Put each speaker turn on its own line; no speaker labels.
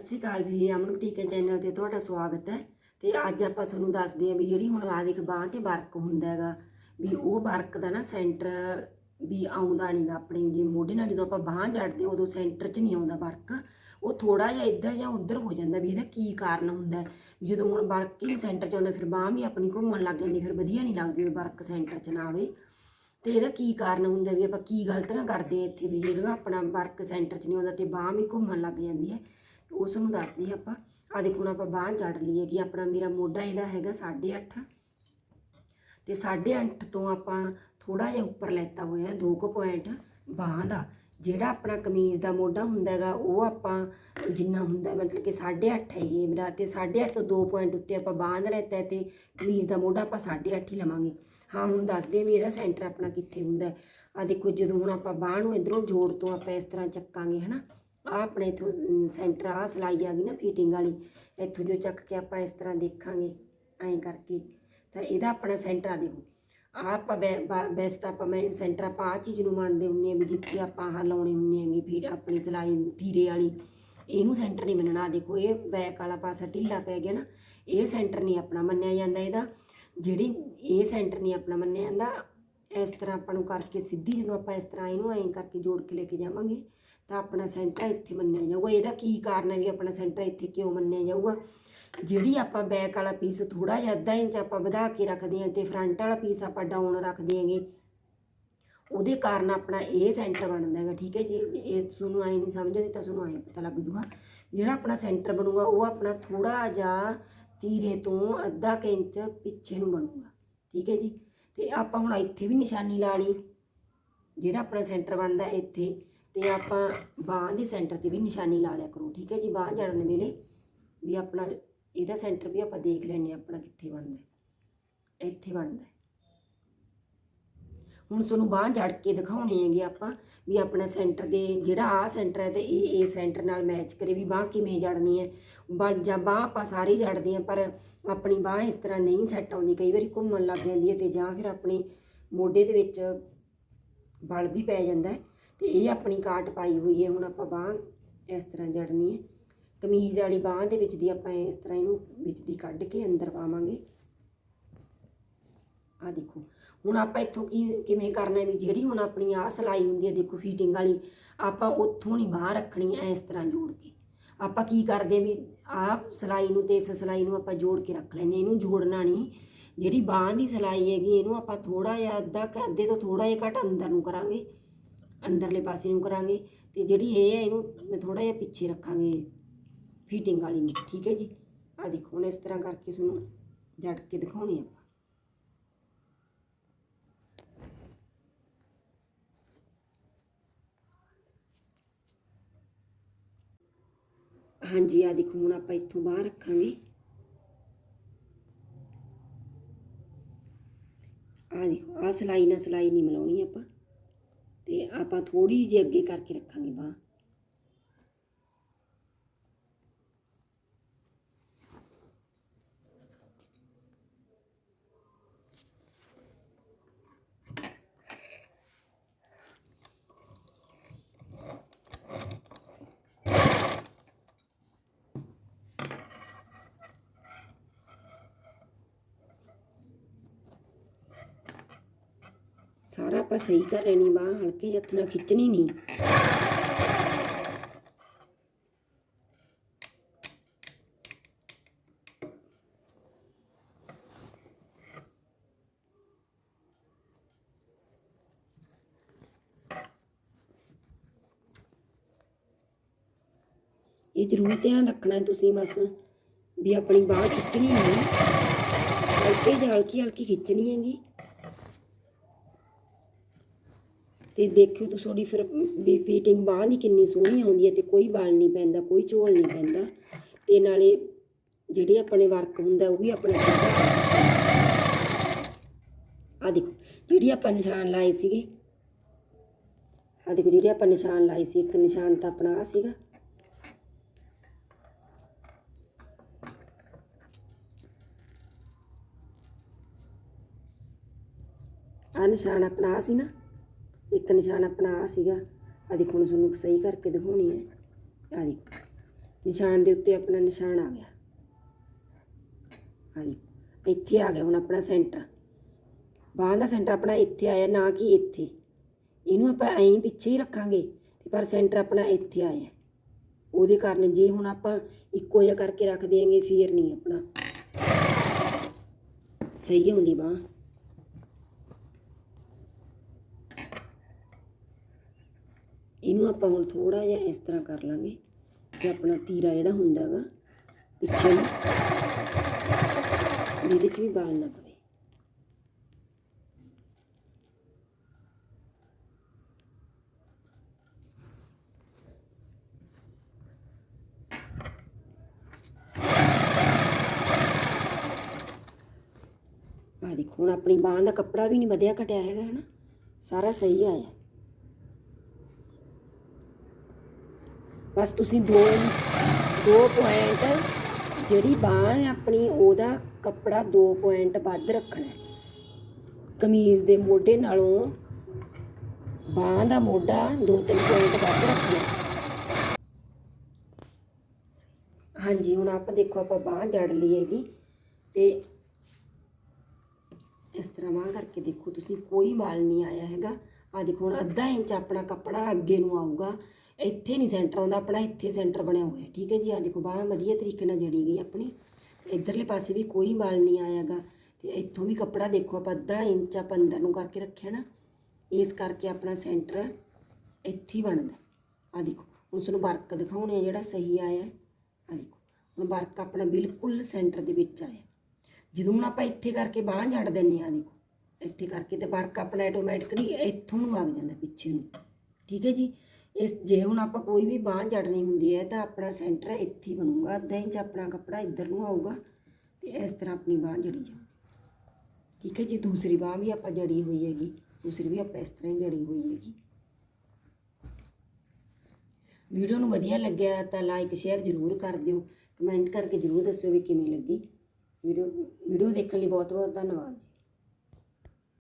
ਸਤਿ ਸ਼੍ਰੀ ਅਕਾਲ ਜੀ, ਅਮਨ boutique channel ਤੇ ਤੁਹਾਡਾ ਸਵਾਗਤ ਹੈ। ਤੇ ਅੱਜ ਆਪਾਂ ਤੁਹਾਨੂੰ ਦੱਸਦੇ ਹਾਂ ਵੀ ਜਿਹੜੀ ਹੁਣ ਆ ਦੇਖ ਬਾਂਹ ਤੇ ਵਰਕ ਹੁੰਦਾ ਹੈਗਾ, ਵੀ ਉਹ ਵਰਕ ਦਾ ਨਾ ਸੈਂਟਰ ਵੀ ਆਉਂਦਾ ਨਹੀਂਗਾ ਆਪਣੇ ਜੇ ਮੋਢੇ ਨਾਲ, ਜਦੋਂ ਆਪਾਂ ਬਾਂਹ ਜੜਦੇ ਉਦੋਂ ਸੈਂਟਰ 'ਚ ਨਹੀਂ ਆਉਂਦਾ ਵਰਕ, ਉਹ ਥੋੜਾ ਜਿਹਾ ਇੱਧਰ ਜਾਂ ਉੱਧਰ ਹੋ ਜਾਂਦਾ ਵੀ ਇਹਦਾ ਕੀ ਕਾਰਨ ਹੁੰਦਾ ਜਦੋਂ ਹੁਣ ਵਰਕ ਹੀ ਸੈਂਟਰ 'ਚ ਆਉਂਦਾ, ਫਿਰ ਬਾਂਹ ਵੀ ਆਪਣੀ ਘੁੰਮਣ ਲੱਗ ਜਾਂਦੀ, ਫਿਰ ਵਧੀਆ ਨਹੀਂ ਲੱਗਦੀ ਉਹ ਵਰਕ ਸੈਂਟਰ 'ਚ ਨਾ ਆਵੇ। ਤੇ ਇਹਦਾ ਕੀ ਕਾਰਨ ਹੁੰਦਾ ਵੀ ਆਪਾਂ ਕੀ ਗਲਤੀਆਂ ਕਰਦੇ ਆ ਇੱਥੇ ਵੀ ਜਿਹੜਾ ਆਪਣਾ ਵਰਕ ਸੈਂਟਰ 'ਚ ਨਹੀਂ ਆਉਂਦਾ ਤੇ ਬਾਂਹ ਵੀ ਘੁੰਮਣ ਲੱਗ ਜਾਂਦੀ ਹੈ। ਉਸ ਨੂੰ ਦੱਸਦੇ ਹਾਂ ਆਪਾਂ। ਆ ਦੇਖੋ ਆਪਾਂ ਬਾਂਹ ਜੜ ਲਈਏ ਕਿ ਆਪਣਾ ਮੇਰਾ ਮੋਢਾ ਇਹਦਾ ਹੈਗਾ 8.5 ਤੇ 8.5 ਤੋਂ ਆਪਾਂ ਥੋੜਾ ਜਿਹਾ ਉੱਪਰ ਲੈਤਾ ਹੋਇਆ 2 ਕੁ ਪੁਆਇੰਟ ਬਾਂਹ ਦਾ। ਜਿਹੜਾ ਆਪਣਾ ਕਮੀਜ਼ ਦਾ ਮੋਢਾ ਹੁੰਦਾ ਹੈਗਾ, ਉਹ ਆਪਾਂ ਜਿੰਨਾ ਹੁੰਦਾ, ਮਤਲਬ ਕਿ 8.5 ਹੈ ਇਹ ਮੇਰਾ। ਤੇ 8.5 ਤੋਂ 2 ਪੁਆਇੰਟ ਉੱਤੇ ਆਪਾਂ ਬਾਂਹ ਦਾ ਲੈਤਾ ਹੈ ਤੇ ਕਮੀਜ਼ ਦਾ ਮੋਢਾ ਆਪਾਂ 8.5 ਹੀ ਲਵਾਂਗੇ। ਹਾਂ, ਹੁਣ ਦੱਸਦੇ ਹਾਂ ਵੀ ਇਹਦਾ ਸੈਂਟਰ ਆਪਣਾ ਕਿੱਥੇ ਹੁੰਦਾ ਆ ਦੇਖੋ ਜਦੋਂ ਹੁਣ ਆਪਾਂ ਬਾਂਹ ਨੂੰ ਇਧਰੋਂ ਜੋੜ ਤੋਂ ਆਪਾਂ ਇਸ ਤਰ੍ਹਾਂ ਚੱਕਾਂਗੇ, ਹਨਾ? ਆ ਆਪਣੇ ਇਥੋਂ ਸੈਂਟਰ ਆ ਸਲਾਈ ਆ ਗਈ ਨਾ ਫਿਟਿੰਗ ਵਾਲੀ, ਇੱਥੋਂ ਜੋ ਚੱਕ ਕੇ ਆਪਾਂ ਇਸ ਤਰ੍ਹਾਂ ਦੇਖਾਂਗੇ, ਐਂ ਕਰਕੇ। ਤਾਂ ਇਹਦਾ ਆਪਣਾ ਸੈਂਟਰ ਆ ਦੇਖੋ। ਆ ਆਪਾਂ ਬੈਸ ਤਾਂ ਆਪਾਂ ਮੈਂ ਸੈਂਟਰ ਆਪਾਂ ਆ ਚੀਜ਼ ਨੂੰ ਮੰਨਦੇ ਹੁੰਨੇ ਆ ਵੀ ਜਿੱਥੇ ਆਪਾਂ ਆਹ ਲਾਉਣੇ ਹੁੰਨੇ ਆਂਗੇ ਫਿਰ ਆਪਣੀ ਸਲਾਈ ਧੀਰੇ ਵਾਲੀ, ਇਹਨੂੰ ਸੈਂਟਰ ਨਹੀਂ ਮੰਨਣਾ। ਆਹ ਦੇਖੋ, ਇਹ ਬੈਕ ਵਾਲਾ ਪਾਸਾ ਢਿੱਲਾ ਪੈ ਗਿਆ ਨਾ, ਇਹ ਸੈਂਟਰ ਨਹੀਂ ਆਪਣਾ ਮੰਨਿਆ ਜਾਂਦਾ ਇਹਦਾ। ਜਿਹੜੀ ਇਹ ਸੈਂਟਰ ਨਹੀਂ ਆਪਣਾ ਮੰਨਿਆ ਜਾਂਦਾ, ਇਸ ਤਰ੍ਹਾਂ ਆਪਾਂ ਨੂੰ ਕਰਕੇ ਸਿੱਧੀ ਜਦੋਂ ਆਪਾਂ ਇਸ ਤਰ੍ਹਾਂ ਇਹਨੂੰ ਐਂ ਕਰਕੇ ਜੋੜ ਕੇ ਲੈ ਕੇ ਜਾਵਾਂਗੇ ਤਾਂ ਆਪਣਾ ਸੈਂਟਰ ਇੱਥੇ ਮੰਨਿਆ ਜਾਊਗਾ। ਇਹਦਾ ਕੀ ਕਾਰਨ ਹੈ ਵੀ ਆਪਣਾ ਸੈਂਟਰ ਇੱਥੇ ਕਿਉਂ ਮੰਨਿਆ ਜਾਊਗਾ? ਜਿਹੜੀ ਆਪਾਂ ਬੈਕ ਵਾਲਾ ਪੀਸ ਥੋੜਾ ਜਿਹਾ ਅੱਧਾ ਇੰਚ ਆਪਾਂ ਵਧਾ ਕੇ ਰੱਖਦੇ ਹਾਂ ਤੇ ਫਰੰਟ ਵਾਲਾ ਪੀਸ ਆਪਾਂ ਡਾਊਨ ਰੱਖਦੇ ਹਾਂਗੇ। ਉਹਦੇ ਕਾਰਨ ਆਪਣਾ ਇਹ ਸੈਂਟਰ ਬਣਦਾ ਹੈਗਾ, ਠੀਕ ਹੈ ਜੀ? ਇਹ ਤੁਹਾਨੂੰ ਆਏ ਨਹੀਂ ਸਮਝਦੇ ਤਾਂ ਤੁਹਾਨੂੰ ਆਏ ਪਤਾ ਲੱਗ ਜੂਗਾ ਜਿਹੜਾ ਆਪਣਾ ਸੈਂਟਰ ਬਣੂਗਾ, ਉਹ ਆਪਣਾ ਥੋੜਾ ਜਿਹਾ ਤੀਰੇ ਤੋਂ ਅੱਧਾ ਕੁ ਇੰਚ ਪਿੱਛੇ ਨੂੰ ਬਣੂਗਾ, ਠੀਕ ਹੈ ਜੀ? ਤੇ ਆਪਾਂ ਹੁਣ ਇੱਥੇ ਵੀ ਨਿਸ਼ਾਨੀ ਲਾ ਲਈ। ਜਿਹੜਾ ਆਪਣਾ ਸੈਂਟਰ ਬਣਦਾ ਇੱਥੇ ਤੇ ਆਪਾਂ ਬਾਂਹ ਦੇ ਸੈਂਟਰ ਤੇ ਵੀ ਨਿਸ਼ਾਨੀ ਲਾ ਲਿਆ ਕਰੋ, ਠੀਕ ਹੈ ਜੀ? ਬਾਂਹ ਜੜਨ ਵੇਲੇ ਵੀ ਆਪਣਾ ਇਹਦਾ ਸੈਂਟਰ ਵੀ ਆਪਾਂ ਦੇਖ ਲੈਣੇ ਆਪਣਾ ਕਿੱਥੇ ਬਣਦਾ ਇੱਥੇ ਬਣਦਾ ਹੁਣ ਤੁਹਾਨੂੰ ਬਾਂਹ ਜੜ ਕੇ ਦਿਖਾਉਣੇ ਹੈਗੇ ਆਪਾਂ ਵੀ ਆਪਣਾ ਸੈਂਟਰ ਦੇ ਜਿਹੜਾ ਆ ਸੈਂਟਰ ਹੈ ਤੇ ਇਹ ਇਹ ਸੈਂਟਰ ਨਾਲ ਮੈਚ ਕਰੇ ਵੀ ਬਾਂਹ ਕਿਵੇਂ ਜੜਨੀ ਹੈ। ਬਲ ਜਾਂ ਬਾਂਹ ਆਪਾਂ ਸਾਰੀ ਜੜਦੇ ਆ ਪਰ ਆਪਣੀ ਬਾਂਹ ਇਸ ਤਰ੍ਹਾਂ ਨਹੀਂ ਸੈੱਟ ਆਉਂਦੀ। ਕਈ ਵਾਰੀ ਘੁੰਮਣ ਲੱਗ ਜਾਂਦੀ ਹੈ ਤੇ ਜਾਂ ਫਿਰ ਆਪਣੇ ਮੋਢੇ ਦੇ ਵਿੱਚ ਬਲ ਵੀ ਪੈ ਜਾਂਦਾ ਹੈ। ਤੇ ਇਹ ਆਪਣੀ ਕਾਟ ਪਾਈ ਹੋਈ ਹੈ, ਹੁਣ ਆਪਾਂ ਬਾਂਹ ਇਸ ਤਰ੍ਹਾਂ ਜੜਨੀ ਹੈ। ਕਮੀਜ਼ ਵਾਲੀ ਬਾਂਹ ਦੇ ਵਿੱਚ ਦੀ ਆਪਾਂ ਇਸ ਤਰ੍ਹਾਂ ਇਹਨੂੰ ਵਿੱਚ ਦੀ ਕੱਢ ਕੇ ਅੰਦਰ ਪਾਵਾਂਗੇ। ਆ ਦੇਖੋ, ਹੁਣ ਆਪਾਂ ਇੱਥੋਂ ਕੀ, ਕਿਵੇਂ ਕਰਨਾ ਵੀ ਜਿਹੜੀ ਹੁਣ ਆਪਣੀ ਆਹ ਸਲਾਈ ਹੁੰਦੀ ਹੈ, ਦੇਖੋ ਫੀਟਿੰਗ ਵਾਲੀ, ਆਪਾਂ ਉੱਥੋਂ ਨਹੀਂ ਬਾਹਰ ਰੱਖਣੀ ਐ ਇਸ ਤਰ੍ਹਾਂ ਜੋੜ ਕੇ। ਆਪਾਂ ਕੀ ਕਰਦੇ ਹਾਂ ਵੀ ਆਹ ਸਲਾਈ ਨੂੰ ਤੇ ਇਸ ਸਲਾਈ ਨੂੰ ਆਪਾਂ ਜੋੜ ਕੇ ਰੱਖ ਲੈਨੇ ਇਹਨੂੰ ਜੋੜਨਾ ਨਹੀਂ। ਜਿਹੜੀ ਬਾਂਹ ਦੀ ਸਲਾਈ ਹੈਗੀ, ਇਹਨੂੰ ਆਪਾਂ ਥੋੜਾ ਜਿਹਾ ਅੱਧਾ ਅੱਧੇ ਤੋਂ ਥੋੜਾ ਜਿਹਾ ਘੱਟ ਅੰਦਰ ਨੂੰ ਕਰਾਂਗੇ। ਅੰਦਰਲੇ ਪਾਸੇ ਨੂੰ ਕਰਾਂਗੇ ਤੇ ਜਿਹੜੀ ਇਹ ਹੈ ਇਹਨੂੰ ਮੈਂ ਥੋੜਾ ਜਿਹਾ ਪਿੱਛੇ ਰੱਖਾਂਗੇ ਫਿਟਿੰਗ ਵਾਲੀ ਨੂੰ, ਠੀਕ ਹੈ ਜੀ? ਆ ਦੇਖੋ, ਹੁਣ ਇਸ ਤਰ੍ਹਾਂ ਕਰਕੇ ਤੁਹਾਨੂੰ ਜੜ ਕੇ ਦਿਖਾਉਣੇ ਆਪਾਂ। ਹਾਂਜੀ ਆ ਦੇਖੋ, ਹੁਣ ਆਪਾਂ ਇੱਥੋਂ ਬਾਹਰ ਰੱਖਾਂਗੇ। ਆ ਦੇਖੋ ਆ ਸਲਾਈ ਨਾਲ ਸਲਾਈ ਨਹੀਂ ਮਿਲਾਉਣੀ ਆਪਾਂ। ਤੇ ਆਪਾਂ ਥੋੜੀ ਜਿਹੀ ਅੱਗੇ ਕਰਕੇ ਰੱਖਾਂਗੇ ਬਾਹ। ਸਾਰਾ ਆਪਾਂ ਸਹੀ ਕਰ ਲੈਣੀ ਬਾਹ ਹਲਕੇ ਹੱਥ ਨਾਲ ਖਿੱਚਣੀ ਨਹੀਂ। ਇਹ ਜ਼ਰੂਰ ਧਿਆਨ ਰੱਖਣਾ ਤੁਸੀਂ ਬਸ, ਵੀ ਆਪਣੀ ਬਾਹ ਖਿੱਚਣੀ ਨਹੀਂ। ਹਲਕੇ ਜਿਹੀ ਹਲਕੀ ਹਲਕੀ ਖਿੱਚਣੀ ਹੈਗੀ। ਤੇ ਦੇਖਿਓ ਤੁਸੀਂ ਥੋੜੀ ਫਿਰ ਵੀ ਫਿਟਿੰਗ ਬਾਂਹ ਦੀ ਕਿੰਨੀ ਸੋਹਣੀ ਆਉਂਦੀ ਹੈ ਤੇ ਕੋਈ ਵਾਲ ਨਹੀਂ ਪੈਂਦਾ, ਕੋਈ ਝੋਲ ਨਹੀਂ ਪੈਂਦਾ। ਤੇ ਨਾਲੇ ਜਿਹੜੇ ਆਪਣੇ ਵਰਕ ਹੁੰਦਾ ਉਹ ਵੀ ਆਪਣੇ ਆ ਦੇਖੋ, ਜਿਹੜੀ ਆਪਾਂ ਨਿਸ਼ਾਨ ਲਾਏ ਸੀਗੇ। ਆ ਦੇਖੋ, ਜਿਹੜੇ ਆਪਾਂ ਨਿਸ਼ਾਨ ਲਾਏ ਸੀ, ਇੱਕ ਨਿਸ਼ਾਨ ਤਾਂ ਆਪਣਾ ਆ ਸੀਗਾ। ਆ ਨਿਸ਼ਾਨ ਆਪਣਾ ਆ ਸੀ ਨਾ। ਇੱਕ ਨਿਸ਼ਾਨ ਆਪਣਾ ਆ ਸੀਗਾ। ਆ ਦੇਖੋ ਹੁਣ ਤੁਹਾਨੂੰ ਸਹੀ ਕਰਕੇ ਦਿਖਾਉਣੀ ਹੈ। ਆ ਦੇਖੋ, ਨਿਸ਼ਾਨ ਦੇ ਉੱਤੇ ਆਪਣਾ ਨਿਸ਼ਾਨ ਆ ਗਿਆ। ਹਾਂਜੀ ਇੱਥੇ ਆ ਗਿਆ ਹੁਣ ਆਪਣਾ ਸੈਂਟਰ। ਬਾਹਾਂ ਦਾ ਸੈਂਟਰ ਆਪਣਾ ਇੱਥੇ ਆਇਆ, ਨਾ ਕਿ ਇੱਥੇ। ਇਹਨੂੰ ਆਪਾਂ ਐਂ ਪਿੱਛੇ ਹੀ ਰੱਖਾਂਗੇ ਤੇ ਪਰ ਸੈਂਟਰ ਆਪਣਾ ਇੱਥੇ ਆਇਆ। ਉਹਦੇ ਕਾਰਨ ਜੇ ਹੁਣ ਆਪਾਂ ਇੱਕੋ ਜਿਹਾ ਕਰਕੇ ਰੱਖ ਦੇਾਂਗੇ ਫੇਰ ਨਹੀਂ ਆਪਣਾ। ਸਹੀ ਹੁੰਦੀ ਬਾਂਹ। ਇਹਨੂੰ ਆਪਾਂ ਹੁਣ ਥੋੜਾ ਜਿਹਾ ਇਸ ਤਰ੍ਹਾਂ ਕਰ ਲਾਂਗੇ ਕਿ ਆਪਣਾ ਤੀਰਾ ਜਿਹੜਾ ਹੁੰਦਾ ਹੈਗਾ ਪਿੱਛੇ ਨੂੰ ਇਹਦੇ 'ਚ ਵੀ ਬਾਲ ਨਾ ਪਵੇ। ਆ ਦੇਖੋ, ਹੁਣ ਆਪਣੀ ਬਾਂਹ ਦਾ ਕੱਪੜਾ ਵੀ ਨਹੀਂ ਵਧਿਆ ਘਟਿਆ ਹੈਗਾ, ਹਨਾ? ਸਾਰਾ ਸਹੀ ਆਇਆ। ਬਸ ਤੁਸੀਂ ਦੋ ਦੋ ਪੁਆਇੰਟ ਜਿਹੜੀ ਬਾਂਹ ਹੈ ਆਪਣੀ, ਉਹਦਾ ਕੱਪੜਾ ਦੋ ਪੁਆਇੰਟ ਵੱਧ ਰੱਖਣਾ ਕਮੀਜ਼ ਦੇ ਮੋਢੇ ਨਾਲੋਂ ਬਾਂਹ ਦਾ ਮੋਢਾ ਦੋ ਤਿੰਨ ਪੁਆਇੰਟ ਵੱਧ ਰੱਖਣਾ ਹਾਂਜੀ, ਹੁਣ ਆਪਾਂ ਦੇਖੋ, ਆਪਾਂ ਬਾਂਹ ਜੜ ਲਈ ਹੈਗੀ ਤੇ ਇਸ ਤਰ੍ਹਾਂ ਬਾਂਹ ਕਰਕੇ ਦੇਖੋ, ਤੁਸੀਂ ਕੋਈ ਵਾਲ ਨਹੀਂ ਆਇਆ ਹੈਗਾ। ਆ ਦੇਖੋ, ਹੁਣ ਅੱਧਾ ਇੰਚ ਆਪਣਾ ਕੱਪੜਾ ਅੱਗੇ ਨੂੰ ਆਊਗਾ। ਇੱਥੇ ਨਹੀਂ ਸੈਂਟਰ ਆਉਂਦਾ, ਆਪਣਾ ਇੱਥੇ ਸੈਂਟਰ ਬਣਿਆ ਹੋਇਆ ਠੀਕ ਹੈ ਜੀ ਆ ਦੇਖੋ ਬਾਂਹ ਵਧੀਆ ਤਰੀਕੇ ਨਾਲ ਜੜੀ ਗਈ ਆਪਣੀ। ਇਧਰਲੇ ਪਾਸੇ ਵੀ ਕੋਈ ਵਾਲ ਨਹੀਂ ਆਇਆਗਾ। ਤੇ ਇੱਥੋਂ ਵੀ ਕੱਪੜਾ ਦੇਖੋ, ਆਪਾਂ ਅੱਧਾ ਇੰਚ ਆਪਾਂ ਅੰਦਰ ਨੂੰ ਕਰਕੇ ਰੱਖਿਆ ਨਾ, ਇਸ ਕਰਕੇ ਆਪਣਾ ਸੈਂਟਰ ਇੱਥੇ ਹੀ ਬਣਦਾ। ਆ ਦੇਖੋ, ਹੁਣ ਤੁਹਾਨੂੰ ਵਰਕ ਦਿਖਾਉਣੇ ਆ ਜਿਹੜਾ ਸਹੀ ਆਇਆ। ਆ ਦੇਖੋ, ਹੁਣ ਵਰਕ ਆਪਣਾ ਬਿਲਕੁਲ ਸੈਂਟਰ ਦੇ ਵਿੱਚ ਆਇਆ। ਜਦੋਂ ਹੁਣ ਆਪਾਂ ਇੱਥੇ ਕਰਕੇ ਬਾਂਹ ਜੜ ਦਿੰਨੇ ਆ ਦੇਖੋ, ਇੱਥੇ ਕਰਕੇ ਤੇ ਵਰਕ ਆਪਣਾ ਆਟੋਮੈਟਿਕਲੀ ਇੱਥੋਂ ਨੂੰ ਵਗ ਜਾਂਦਾ ਪਿੱਛੇ ਨੂੰ। ਠੀਕ ਹੈ ਜੀ ਇਸ ਜੇ ਹੁਣ ਆਪਾਂ ਕੋਈ ਵੀ ਬਾਂਹ ਜੜਨੀ ਹੁੰਦੀ ਹੈ ਤਾਂ ਆਪਣਾ ਸੈਂਟਰ ਇੱਥੇ ਹੀ ਬਣੂਗਾ ਅੱਧਾ ਇੰਚ ਆਪਣਾ ਕੱਪੜਾ ਇੱਧਰ ਨੂੰ ਆਊਗਾ ਤੇ ਇਸ ਤਰ੍ਹਾਂ ਆਪਣੀ ਬਾਂਹ ਜੜੀ ਜਾਊਗੀ। ਠੀਕ ਹੈ ਜੀ, ਦੂਸਰੀ ਬਾਂਹ ਵੀ ਆਪਾਂ ਜੜੀ ਹੋਈ ਹੈਗੀ, ਦੂਸਰੀ ਵੀ ਆਪਾਂ ਇਸ ਤਰ੍ਹਾਂ ਹੀ ਜੜੀ ਹੋਈ ਹੈਗੀ। ਵੀਡੀਓ ਨੂੰ ਵਧੀਆ ਲੱਗਿਆ ਤਾਂ ਲਾਈਕ ਸ਼ੇਅਰ ਜ਼ਰੂਰ ਕਰ ਦਿਓ ਕਮੈਂਟ ਕਰਕੇ ਜ਼ਰੂਰ ਦੱਸਿਓ ਵੀ ਕਿਵੇਂ ਲੱਗੀ। ਵੀਡੀਓ ਵੀਡੀਓ ਦੇਖਣ ਲਈ ਬਹੁਤ ਬਹੁਤ ਧੰਨਵਾਦ ਜੀ।